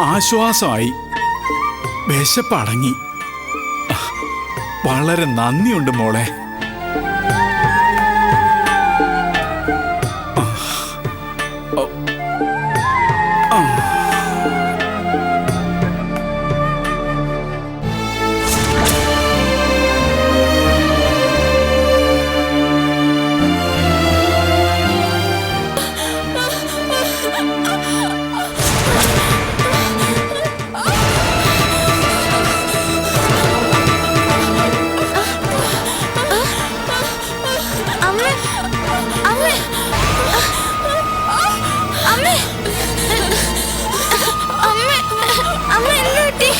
ആശ്വാസമായി. വിശപ്പടങ്ങി വളരെ നന്ദിയുണ്ട് മോളെ. അമ്മ അമ്മ എന്ത് പറ്റി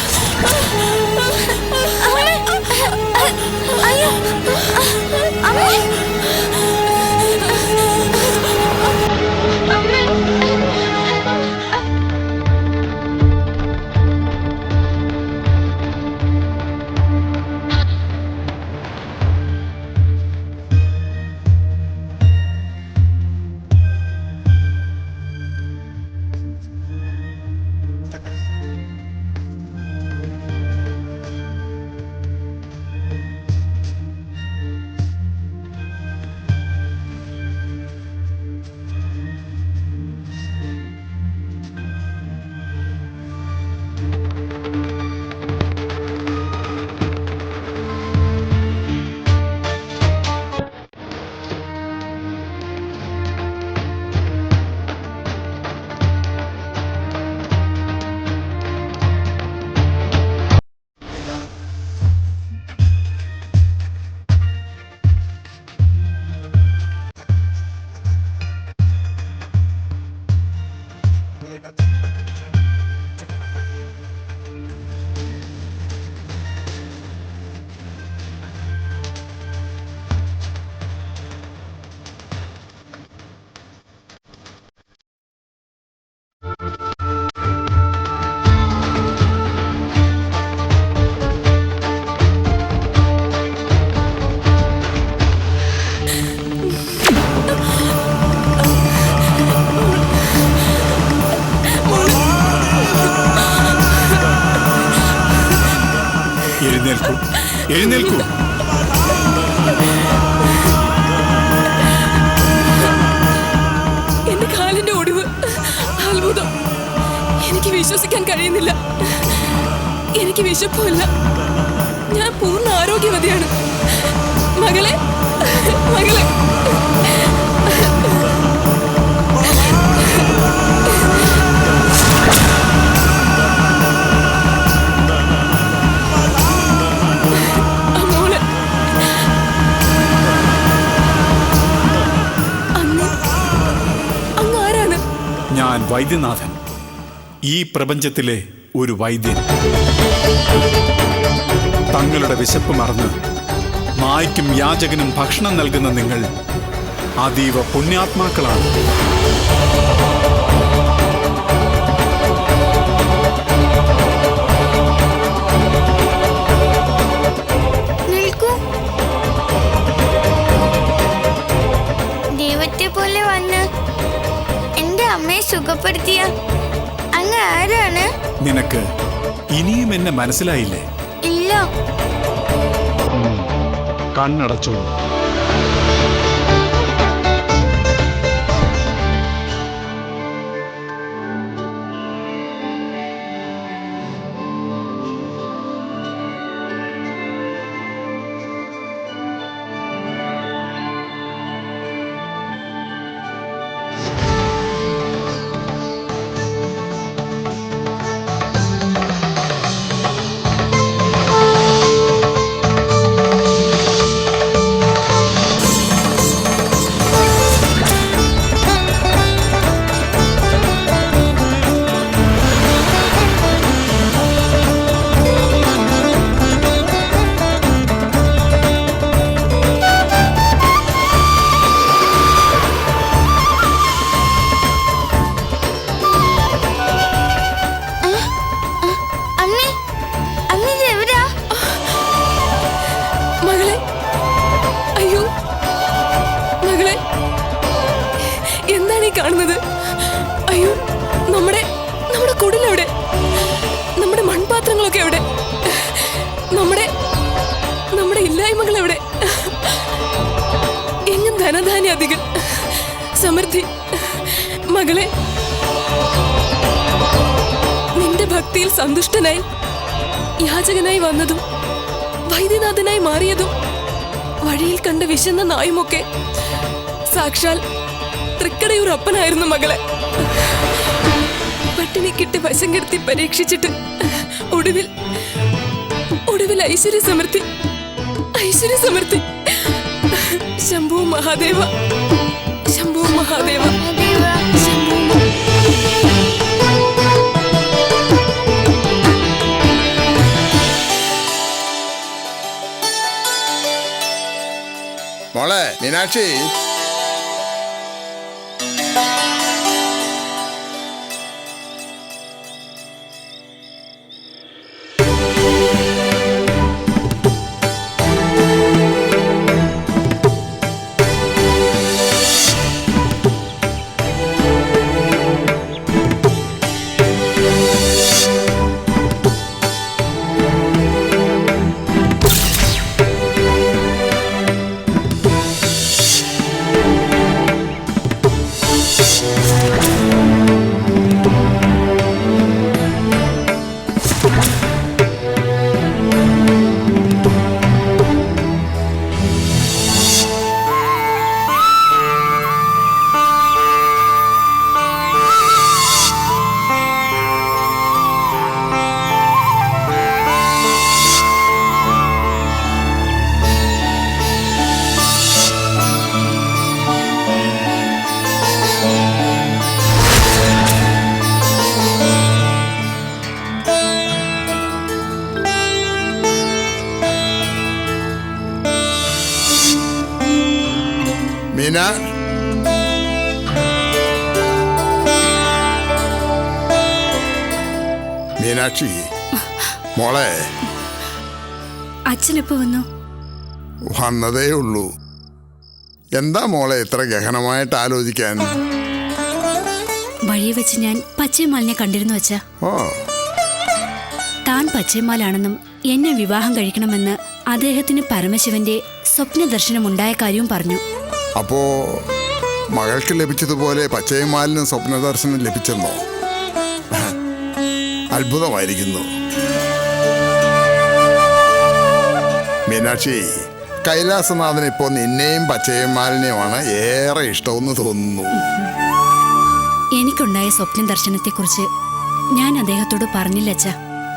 വിശ്വസിക്കാൻ കഴിയുന്നില്ല. എനിക്ക് വിശപ്പില്ല ഞാൻ പൂർണ ആരോഗ്യവതിയാണ്. മകളെ മകളെ. ഞാൻ വൈദ്യനാഥൻ. ഈ പ്രപഞ്ചത്തിലെ ഒരു വൈദ്യൻ. തങ്ങളുടെ വിശപ്പ് മറന്ന് നായ്ക്കും യാചകനും ഭക്ഷണം നൽകുന്ന നിങ്ങൾ അതീവ പുണ്യാത്മാക്കളാണ്. ദൈവത്തെ പോലെ വന്ന് എന്റെ അമ്മയെ സുഖപ്പെടുത്തിയ. ആരാണ്? നിനക്ക് ഇനിയും എന്നെ മനസ്സിലായില്ലേ? ഇല്ല. കണ്ണടച്ചോളൂ. ഭക്തിയിൽ സന്തുഷ്ടനായി യാചകനായി വന്നതും വൈദ്യനാഥനായി മാറിയതും വഴിയിൽ കണ്ട വിശന്ന നായുമൊക്കെ സാക്ഷാൽ തൃക്കടയൂർ അപ്പനായിരുന്നു മകളെ കിട്ടി വശം കെടുത്തി പരീക്ഷിച്ചിട്ട് ഒടുവിൽ ഒടുവിൽ ഐശ്വര്യ സമൃദ്ധി ഐശ്വര്യ സമൃദ്ധി ശംഭു മഹാദേവ ശംഭു മഹാദേവ. മോളെ മീനാക്ഷി. മോളെ. അച്ഛനിപ്പോ വന്നു? വന്നതേ ഉള്ളൂ. എന്താ മോളെ ഇത്ര ഗഹനമായിട്ട് ആലോചിക്കാൻ? വഴി വെച്ച് ഞാൻ പച്ചയമാലിനെ കണ്ടിരുന്നു വെച്ച ഓ. താൻ പച്ചയമാലാണെന്നും എന്നെ വിവാഹം കഴിക്കണമെന്ന് അദ്ദേഹത്തിന് പരമശിവന്റെ സ്വപ്ന ദർശനം ഉണ്ടായ കാര്യവും പറഞ്ഞു. അപ്പോ മകൾക്ക് ലഭിച്ചതുപോലെ പച്ചയമാലിന് സ്വപ്നദർശനം ലഭിച്ചെന്നോ? അത്ഭുതമായിരിക്കുന്നു. മീനാക്ഷി. കൈലാസനാഥന് ഇപ്പോ നിന്നെയും പച്ചയമാലിനെയുമാണ് ഏറെ ഇഷ്ടമെന്ന് തോന്നുന്നു. എനിക്കുണ്ടായ സ്വപ്ന ദർശനത്തെക്കുറിച്ച് ഞാൻ അദ്ദേഹത്തോട് പറഞ്ഞില്ല അച്ഛ.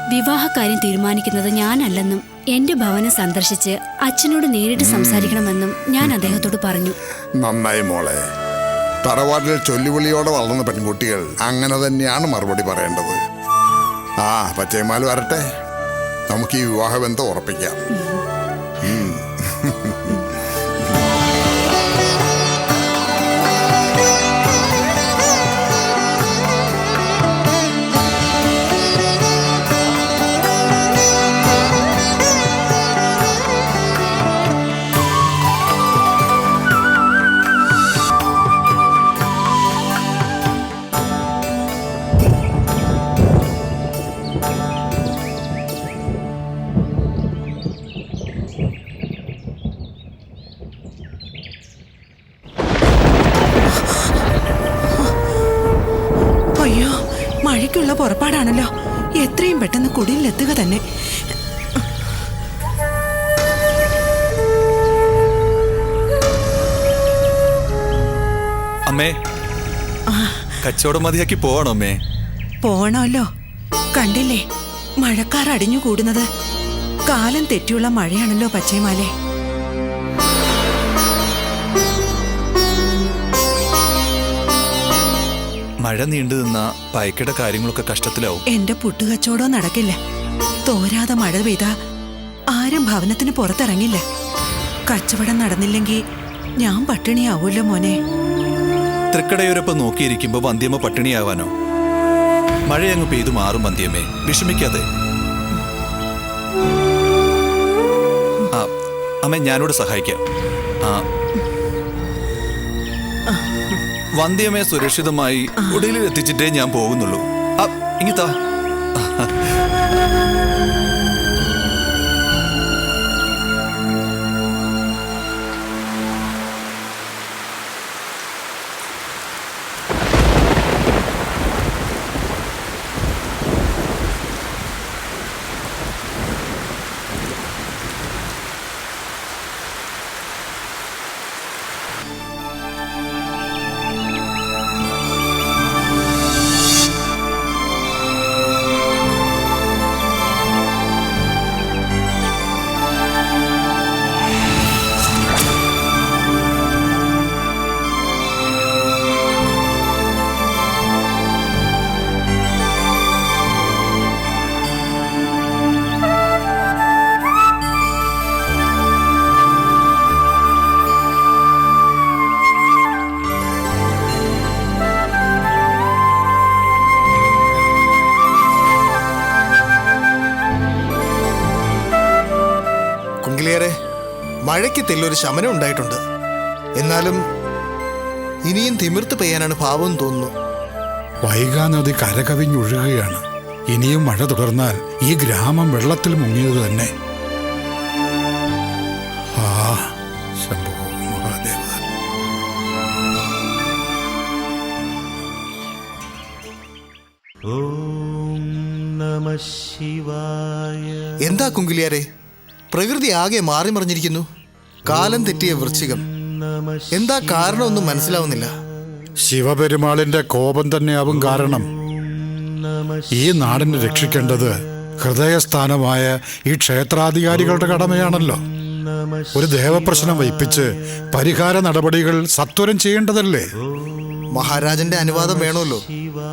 വിവാഹകാര്യം തീരുമാനിക്കുന്നത് ഞാനല്ലെന്നും എന്റെ ഭവനം സന്ദർശിച്ച് അച്ഛനോട് നേരിട്ട് സംസാരിക്കണമെന്നും ഞാൻ അദ്ദേഹത്തോട് പറഞ്ഞു. നന്നായി മോളെ. തറവാട്ടിൽ ചൊല്ലുവിളിയോടെ വളർന്ന പെൺകുട്ടികൾ അങ്ങനെ തന്നെയാണ് മറുപടി പറയേണ്ടത്. ആ പച്ചയമാൽ വരട്ടെ. നമുക്ക് ഈ വിവാഹബന്ധം ഉറപ്പിക്കാം. കുടിയിലെത്തുക തന്നെ. അമ്മേ കച്ചവടം മതിയാക്കി പോവാണോ അമ്മേ? പോണല്ലോ. കണ്ടില്ലേ മഴക്കാർ അടിഞ്ഞു കൂടുന്നത്. കാലം തെറ്റിയുള്ള മഴയാണല്ലോ പച്ചേമാലെ. മഴ നീണ്ടു നിന്ന പയക്കയുടെ കാര്യങ്ങളൊക്കെ കഷ്ടത്തിലാവും. എന്റെ പുട്ടുകച്ചവടം നടക്കില്ല. തോരാതെ മഴ പെയ്ത ആരും ഭവനത്തിന് പുറത്തിറങ്ങില്ല. കച്ചവടം നടന്നില്ലെങ്കിൽ ഞാൻ പട്ടിണിയാവൂല്ലോ മോനെ. തൃക്കടയൂരപ്പം നോക്കിയിരിക്കുമ്പോ വന്ധ്യമ്മ പട്ടിണിയാവാനോ? മഴയങ്ങ് പെയ്തു മാറും വന്ധ്യമ്മേ വിഷമിക്കാതെ. ആ അമ്മ ഞാനോട് സഹായിക്കാം. ആ. വന്ധ്യമ്മയെ സുരക്ഷിതമായി ഉടലിൽ എത്തിച്ചിട്ടേ ഞാൻ പോകുന്നുള്ളൂ. ആ ഇങ്ങിത്താ 啊る。മഴയ്ക്ക് തെല്ലൊരു ശമനം ഉണ്ടായിട്ടുണ്ട്. എന്നാലും ഇനിയും തിമിർത്ത് പെയ്യാനാണ് ഭാവം തോന്നുന്നു. വൈകാ നദി കരകവിഞ്ഞൊഴുകുകയാണ്. ഇനിയും മഴ തുടർന്നാൽ ഈ ഗ്രാമം വെള്ളത്തിൽ മുങ്ങിയത് തന്നെ. ആ ശംഭോ മഹാദേവ. എന്താ കുങ്കിലിയാരെ? പ്രകൃതി ആകെ മാറി മറിഞ്ഞിരിക്കുന്നു കാലം തെറ്റിയ വൃശ്ചികം. എന്താ കാരണമൊന്നും മനസ്സിലാവുന്നില്ല. ശിവപെരുമാളിന്റെ കോപം തന്നെയാവും കാരണം. ഈ നാടിനെ രക്ഷിക്കേണ്ടത് ഹൃദയസ്ഥാനമായ ഈ ക്ഷേത്രാധികാരികളുടെ കടമയാണല്ലോ. ഒരു ദേവപ്രശ്നം വയ്പ്പിച്ച് പരിഹാര നടപടികൾ സത്വരം ചെയ്യേണ്ടതല്ലേ? മഹാരാജന്റെ അനുവാദം വേണമല്ലോ.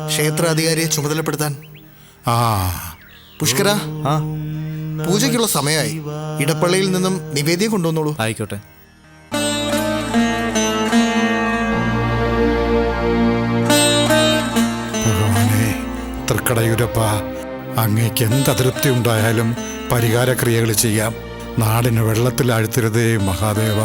ക്ഷേത്രാധികാരിയെ ചുമതലപ്പെടുത്താൻ. ആ. പുഷ്കര. പൂജയ്ക്കുള്ള സമയമായി. ഇടപ്പള്ളിയിൽ നിന്നും നിവേദ്യം കൊണ്ടുവന്നോളൂ. ആയിക്കോട്ടെ. ഭഗവാനെ തൃക്കടയൂരപ്പ അങ്ങേക്ക് എന്ത് അതൃപ്തി ഉണ്ടായാലും പരിഹാരക്രിയകൾ ചെയ്യാം. നാടിന് വെള്ളത്തിൽ ആഴ്ത്തരുതേ മഹാദേവ.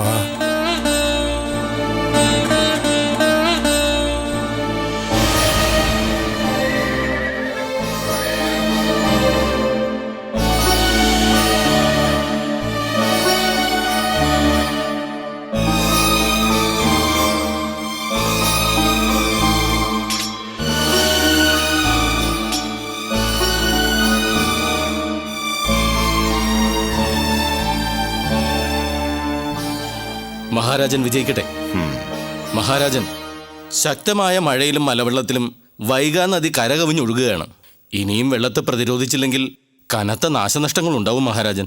മഹാരാജൻ വിജയിക്കട്ടെ. മഹാരാജൻ ശക്തമായ മഴയിലും മലവെള്ളത്തിലും വൈകാ നദി കരകവിഞ്ഞൊഴുകുകയാണ്. ഇനിയും വെള്ളത്തെ പ്രതിരോധിച്ചില്ലെങ്കിൽ കനത്ത നാശനഷ്ടങ്ങൾ ഉണ്ടാവും മഹാരാജൻ.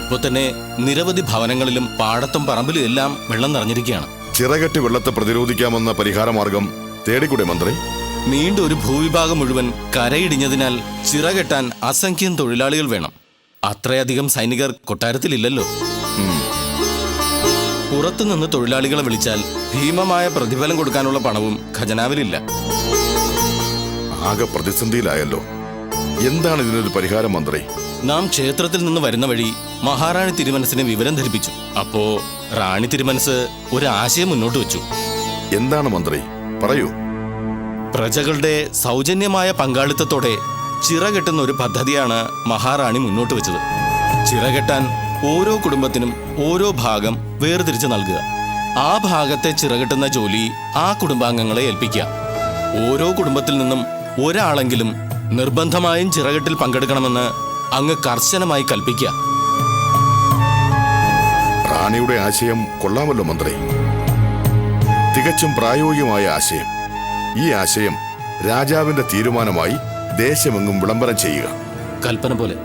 ഇപ്പൊ തന്നെ നിരവധി ഭവനങ്ങളിലും പാടത്തും പറമ്പിലും എല്ലാം വെള്ളം നിറഞ്ഞിരിക്കുകയാണ്. ചിറകെട്ടി വെള്ളത്തെ പ്രതിരോധിക്കാമെന്ന പരിഹാരമാർഗം തേടിക്കൂടെ മന്ത്രി? നീണ്ടൊരു ഭൂവിഭാഗം മുഴുവൻ കരയിടിഞ്ഞതിനാൽ ചിറകെട്ടാൻ അസംഖ്യം തൊഴിലാളികൾ വേണം. അത്രയധികം സൈനികർ കൊട്ടാരത്തിലില്ലല്ലോ. പുറത്തുനിന്ന് തൊഴിലാളികളെ വിളിച്ചാൽ ഭീമമായ പ്രതിഫലം കൊടുക്കാനുള്ള പണവും ഖജനാവിലില്ല. ആകെ പ്രതിസന്ധിയിലായല്ലോ. എന്താണ് ഇതിനൊരു പരിഹാരം മന്ത്രി? നാം ക്ഷേത്രത്തിൽ നിന്ന് വരുന്ന വഴി മഹാറാണി തിരുമനസിനെ വിവരം ധരിപ്പിച്ചു. അപ്പോ റാണി തിരുമനസ് ഒരു ആശയം മുന്നോട്ട് വെച്ചു. എന്താണ് മന്ത്രി? പറയൂ. പ്രജകളുടെ സൗജന്യമായ പങ്കാളിത്തത്തോടെ ചിറകെട്ടുന്ന ഒരു പദ്ധതിയാണ് മഹാറാണി മുന്നോട്ട് വെച്ചത്. ചിറകെട്ടാൻ ഓരോ കുടുംബത്തിനും ഓരോ ഭാഗം വേർതിരിച്ച് നൽകുക. ആ ഭാഗത്തെ ചിറകെട്ടുന്ന ജോലി ആ കുടുംബാംഗങ്ങളെ ഏൽപ്പിക്കുക. ഓരോ കുടുംബത്തിൽ നിന്നും ഒരാളെങ്കിലും നിർബന്ധമായും ചിറകെട്ടിൽ പങ്കെടുക്കണമെന്ന് അങ്ങ് കർശനമായി കൽപ്പിക്കുക. റാണിയുടെ ആശയം കൊള്ളാമല്ലോ മന്ത്രി. തികച്ചും പ്രായോഗികമായ ആശയം. ഈ ആശയം രാജാവിന്റെ തീരുമാനമായി ദേശമെങ്ങും വിളംബരം ചെയ്യുക. കൽപ്പന പോലെ.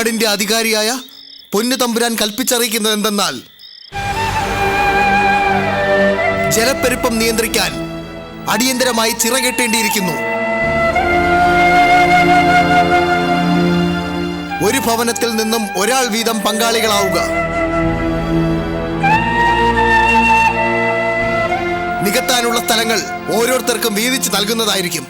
നാടിന്റെ അധികാരിയായ പൊന്നു തമ്പുരാൻ കൽപ്പിച്ചറിയിക്കുന്നത് എന്തെന്നാൽ ജലപ്പെരുപ്പം നിയന്ത്രിക്കാൻ അടിയന്തരമായി ചിറകെട്ടേണ്ടിയിരിക്കുന്നു ഒരു ഭവനത്തിൽ നിന്നും ഒരാൾ വീതം പങ്കാളികളാവുക. നികത്താനുള്ള സ്ഥലങ്ങൾ ഓരോരുത്തർക്കും വീതിച്ച് നൽകുന്നതായിരിക്കും.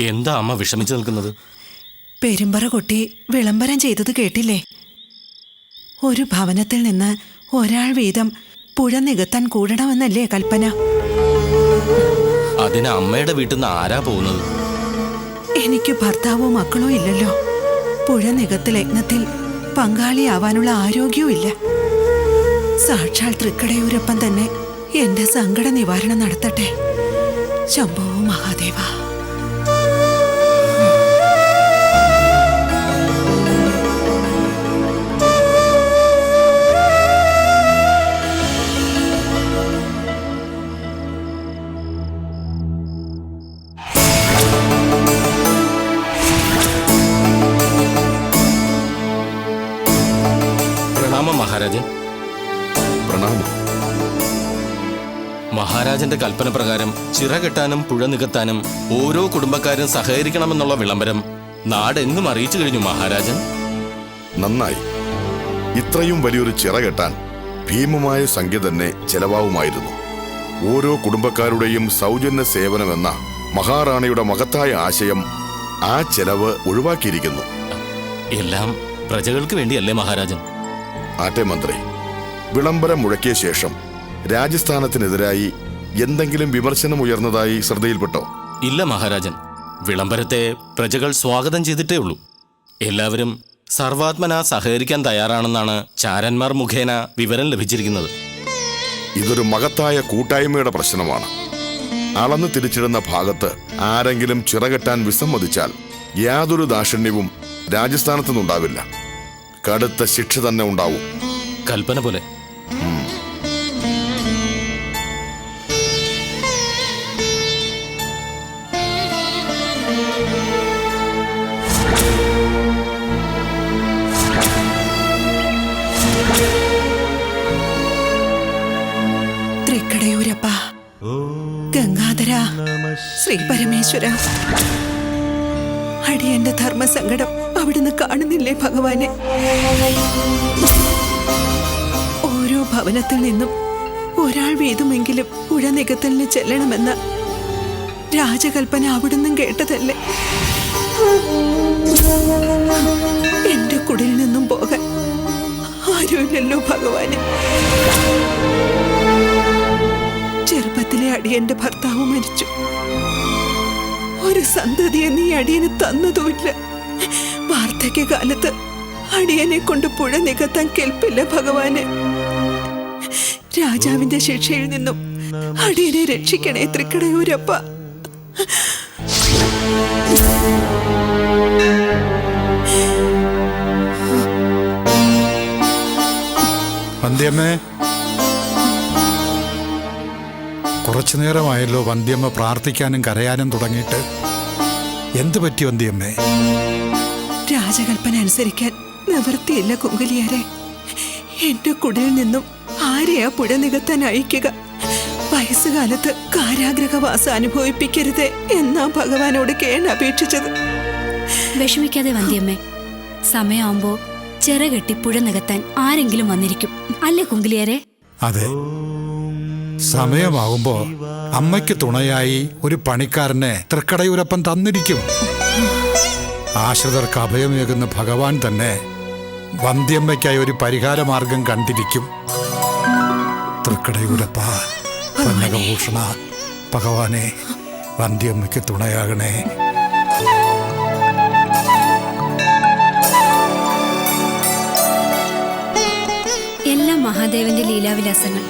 എന്താ അമ്മ വിഷമിച്ചു നിൽക്കുന്നത്? പെരുമ്പറ കൊട്ടി വിളംബരം ചെയ്തത് കേട്ടില്ലേ? ഒരു ഭവനത്തിൽ നിന്ന് ഒരാൾ വീതം പുഴ നികത്താൻ കൂടണമെന്നല്ലേ കൽപ്പന? അതിന് അമ്മയുടെ വീട്ടിൽ നിന്ന് ആരാ പോകുന്നത്? എനിക്ക് ഭർത്താവോ മക്കളോ ഇല്ലല്ലോ. പുഴ നികത്തൽ യജ്ഞത്തിൽ പങ്കാളിയാവാനുള്ള ആരോഗ്യവും ഇല്ല. സാക്ഷാൽ തൃക്കടയൂരപ്പൻ തന്നെ എന്റെ സങ്കട നിവാരണം നടത്തട്ടെ. ശംഭവോ മഹാദേവ. മഹാരാജന്റെ കൽപ്പന പ്രകാരം ചിറ കെട്ടാനും പുഴ നികത്താനും ഓരോ കുടുംബക്കാരും സഹകരിക്കണമെന്നുള്ള വിളംബരം നാടെങ്ങും അറിയിച്ചു കഴിഞ്ഞു മഹാരാജൻ. നന്നായി. ഇത്രയും വലിയൊരു ചിറ കെട്ടാൻ ഭീമമായ സംഖ്യ തന്നെ ചെലവാവുമായിരുന്നു. ഓരോ കുടുംബക്കാരുടെയും സൗജന്യ സേവനമെന്ന മഹാറാണിയുടെ മഹത്തായ ആശയം ആ ചെലവ് ഒഴിവാക്കിയിരിക്കുന്നു. എല്ലാം പ്രജകൾക്ക് വേണ്ടിയല്ലേ മഹാരാജൻ? ആട്ടെ മന്ത്രി വിളംബരം മുഴക്കിയ ശേഷം രാജസ്ഥാനത്തിനെതിരായി എന്തെങ്കിലും വിമർശനം ഉയർന്നതായി ശ്രദ്ധയിൽപ്പെട്ടോ? ഇല്ല മഹാരാജൻ. വിളംബരത്തെ പ്രജകൾ സ്വാഗതം ചെയ്തിട്ടേ ഉള്ളൂ. എല്ലാവരും സർവാത്മന സഹകരിക്കാൻ തയ്യാറാണെന്നാണ് ചാരന്മാർ മുഖേന വിവരം ലഭിച്ചിരിക്കുന്നത്. ഇതൊരു മഹത്തായ കൂട്ടായ്മയുടെ പ്രശ്നമാണ്. അളന്നു തിരിച്ചിടുന്ന ഭാഗത്ത് ആരെങ്കിലും ചിറകെട്ടാൻ വിസമ്മതിച്ചാൽ യാതൊരു ദാക്ഷിണ്യവും രാജസ്ഥാനത്തു നിന്നുണ്ടാവില്ല കടുത്ത ശിക്ഷ തന്നെ ഉണ്ടാവും. കൽപ്പന പോലെ. ഗംഗാധര ശ്രീ പരമേശ്വര. അടിയന്റെ ധർമ്മസങ്കടം. അവിടുന്ന് കാണുന്നില്ലേ ഭഗവാനെ? ഓരോ ഭവനത്തിൽ നിന്നും ഒരാൾ വീതമെങ്കിലും പുഴ നികത്തലിന് ചെല്ലണമെന്ന രാജകൽപ്പന അവിടുന്ന് കേട്ടതല്ലേ? എന്റെ കുടിൽ നിന്നും പോകാൻ ആരുമില്ലല്ലോ ഭഗവാനെ. അടിയന്റെ ഭർത്താവ് മരിച്ചു. ഒരു സന്തതിയെ നീ അടിയന് തന്നതുമില്ല. വാർദ്ധക്യകാലത്ത് അടിയനെ കൊണ്ട് പുഴ നികത്താൻ കേൾപ്പില്ല ഭഗവാനെ. രാജാവിന്റെ ശിക്ഷയിൽ നിന്നും അടിയനെ രക്ഷിക്കണേ തൃക്കടയൂരപ്പ. വന്ധ്യമ്മേ കുറച്ചു നേരമായല്ലോ വന്ധ്യമ്മ പ്രാർത്ഥിക്കാനും കരയാനും തുടങ്ങിയിട്ട്. എന്തു പറ്റി വന്ധ്യമ്മേ? രാജകൽപ്പന അനുസരിക്കാൻ നിവൃത്തിയില്ല കുങ്കുലിയാരെ. എന്റെ കുടിൽ നിന്നും ആരെയാ പുഴ നികത്താൻ അയക്കുക? വയസ്സുകാലത്ത് കാരാഗ്രഹവാസം അനുഭവിപ്പിക്കരുത് എന്നാ ഭഗവാനോട് കേൺ അപേക്ഷിച്ചത് വിഷമിക്കാതെ വന്ധ്യമ്മേ സമയമാകുമ്പോ ചിറകെട്ടി പുഴ നികത്താൻ ആരെങ്കിലും വന്നിരിക്കും. അല്ലേ കുങ്കിലിയാരെ? അതെ. സമയമാകുമ്പോ അമ്മയ്ക്ക് തുണയായി ഒരു പണിക്കാരനെ തൃക്കടയൂരപ്പൻ തന്നിരിക്കും. ആശ്രിതർക്ക് അഭയമേകുന്ന ഭഗവാൻ തന്നെ വന്ധ്യമ്മയ്ക്കായി ഒരു പരിഹാരമാർഗം കണ്ടിരിക്കും. തൃക്കടയൂരപ്പ പന്നകഭൂഷണ ഭഗവാനെ വന്ധ്യമ്മയ്ക്ക് തുണയാകണേ. എല്ലാം മഹാദേവന്റെ ലീലാവിലാസങ്ങൾ.